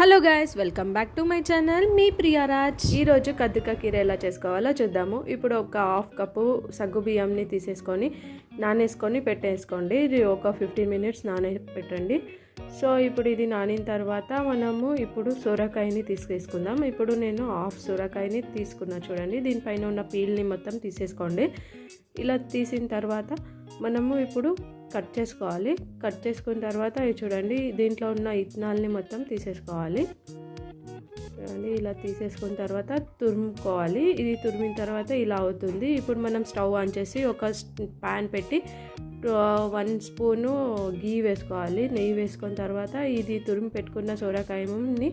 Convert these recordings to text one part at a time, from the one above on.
Hello guys welcome back to my channel. మీ ప్రియారాజ్ ఈరోజు కద్దుక కీర ఎలా చేసుకోవాలో చూద్దాము. ఇప్పుడు ఒక హాఫ్ కప్పు సగ్గు బియ్యంని తీసేసుకొని నానేసుకొని పెట్టేసుకోండి. ఇది ఒక ఫిఫ్టీన్ మినిట్స్ నానే పెట్టండి సో ఇప్పుడు ఇది నానిన తర్వాత మనము ఇప్పుడు సొరకాయని తీసుకేసుకుందాం. ఇప్పుడు నేను హాఫ్ సొరకాయని తీసుకున్నా చూడండి. దీనిపైన ఉన్న పీల్ని మొత్తం తీసేసుకోండి. ఇలా తీసిన తర్వాత మనము ఇప్పుడు కట్ చేసుకోవాలి. కట్ చేసుకున్న తర్వాత ఇది చూడండి దీంట్లో ఉన్న ఇత్తనాల్ని మొత్తం తీసేసుకోవాలి. చూడండి ఇలా తీసేసుకున్న తర్వాత తురుముకోవాలి. ఇది తురిమిన తర్వాత ఇలా అవుతుంది. ఇప్పుడు మనం స్టవ్ ఆన్ చేసి ఒక ప్యాన్ పెట్టి వన్ స్పూను గీ వేసుకోవాలి. నెయ్యి వేసుకున్న తర్వాత ఇది తురిమి పెట్టుకున్న సోరకాయని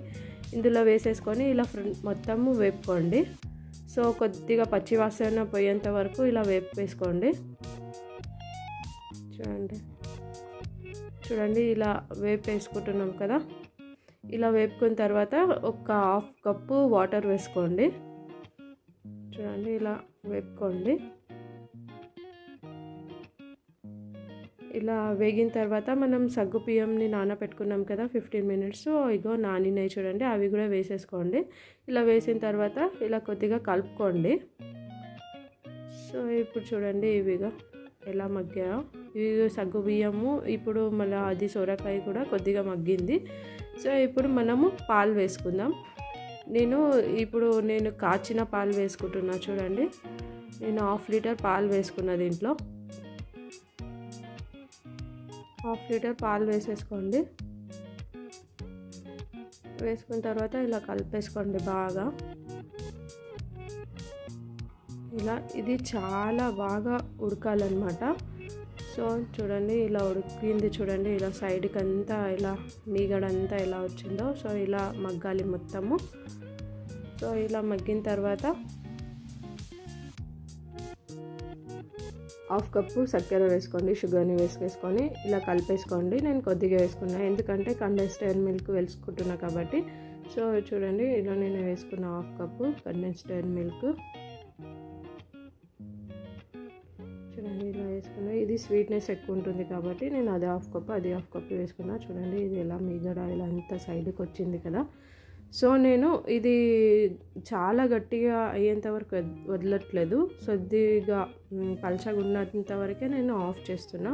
ఇందులో వేసేసుకొని ఇలా ఫ్రంట్ మొత్తము వేపుకోండి. సో కొద్దిగా పచ్చివాసన పోయేంత వరకు ఇలా వేపు వేసుకోండి చూడండి. చూడండి ఇలా వేపు వేసుకుంటున్నాం కదా. ఇలా వేపుకున్న తర్వాత ఒక హాఫ్ కప్పు వాటర్ వేసుకోండి. చూడండి ఇలా వేపుకోండి. ఇలా వేగిన తర్వాత మనం సగ్గు బియ్యంని నానబెట్టుకున్నాం కదా ఫిఫ్టీన్ మినిట్స్ ఇగో నానినాయి చూడండి అవి కూడా వేసేసుకోండి. ఇలా వేసిన తర్వాత ఇలా కొద్దిగా కలుపుకోండి. సో ఇప్పుడు చూడండి ఇవిగా ఎలా మగ్గాయో. ఇవి సగ్గు బియ్యము ఇప్పుడు మళ్ళీ అది సొరకాయ కూడా కొద్దిగా మగ్గింది. సో ఇప్పుడు మనము పాలు వేసుకుందాం. నేను ఇప్పుడు నేను కాచిన పాలు వేసుకుంటున్నా చూడండి. నేను హాఫ్ లీటర్ పాలు వేసుకున్న దీంట్లో. హాఫ్ లీటర్ పాలు వేసేసుకోండి. వేసుకున్న తర్వాత ఇలా కలిపేసుకోండి బాగా. ఇలా ఇది చాలా బాగా ఉడకాలన్నమాట. సో చూడండి ఇలా ఉడికింది చూడండి ఇలా సైడ్కి అంతా ఇలా మీగడంతా ఎలా వచ్చిందో సో ఇలా మగ్గాలి మొత్తము. సో ఇలా మగ్గిన తర్వాత హాఫ్ కప్పు చక్కెర వేసుకోండి షుగర్ని వేసుకేసుకొని ఇలా కలిపేసుకోండి. నేను కొద్దిగా వేసుకున్నా ఎందుకంటే కండెన్స్డ్ మిల్క్ వేసుకుంటున్నా కాబట్టి. సో చూడండి ఇలా నేను వేసుకున్న హాఫ్ కప్పు కండెన్స్డ్ మిల్క్. వేసుకున్న ఇది స్వీట్నెస్ ఎక్కువ ఉంటుంది కాబట్టి నేను అది హాఫ్ కప్ అది హాఫ్ కప్ వేసుకున్నా. చూడండి ఇది ఎలా మీగడ ఇలా అంత సైడ్కి వచ్చింది కదా. సో నేను ఇది చాలా గట్టిగా అయ్యేంత వరకు వదలట్లేదు. కొద్దిగా పలచగా ఉన్నంత వరకే నేను ఆఫ్ చేస్తున్నా.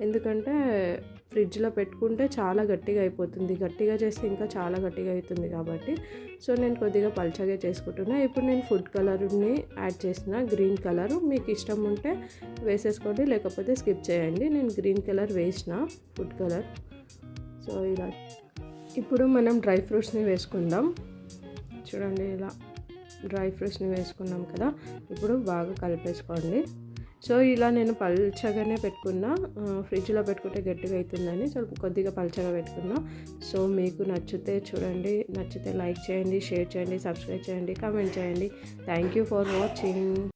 ఎందుకంటే ఫ్రిడ్జ్లో పెట్టుకుంటే చాలా గట్టిగా అయిపోతుంది. గట్టిగా చేస్తే ఇంకా చాలా గట్టిగా అవుతుంది కాబట్టి. సో నేను కొద్దిగా పల్చగా చేసుకుంటున్నా. ఇప్పుడు నేను ఫుడ్ కలర్ని యాడ్ చేసిన గ్రీన్ కలర్. మీకు ఇష్టం ఉంటే వేసేసుకోండి. లేకపోతే స్కిప్ చేయండి. నేను గ్రీన్ కలర్ వేసిన ఫుడ్ కలర్. సో ఇలా. ఇప్పుడు మనం డ్రై ఫ్రూట్స్ని వేసుకుందాం. చూడండి ఇలా డ్రై ఫ్రూట్స్ని వేసుకున్నాం కదా. ఇప్పుడు బాగా కలిపేసుకోండి. సో ఇలా నేను పల్చగానే పెట్టుకున్నా. ఫ్రిడ్జ్లో పెట్టుకుంటే గట్టిగా అవుతుందని సో కొద్దిగా పల్చగా పెట్టుకున్నా. సో మీకు నచ్చితే చూడండి నచ్చితే లైక్ చేయండి షేర్ చేయండి సబ్స్క్రైబ్ చేయండి కామెంట్ చేయండి. Thank you for watching.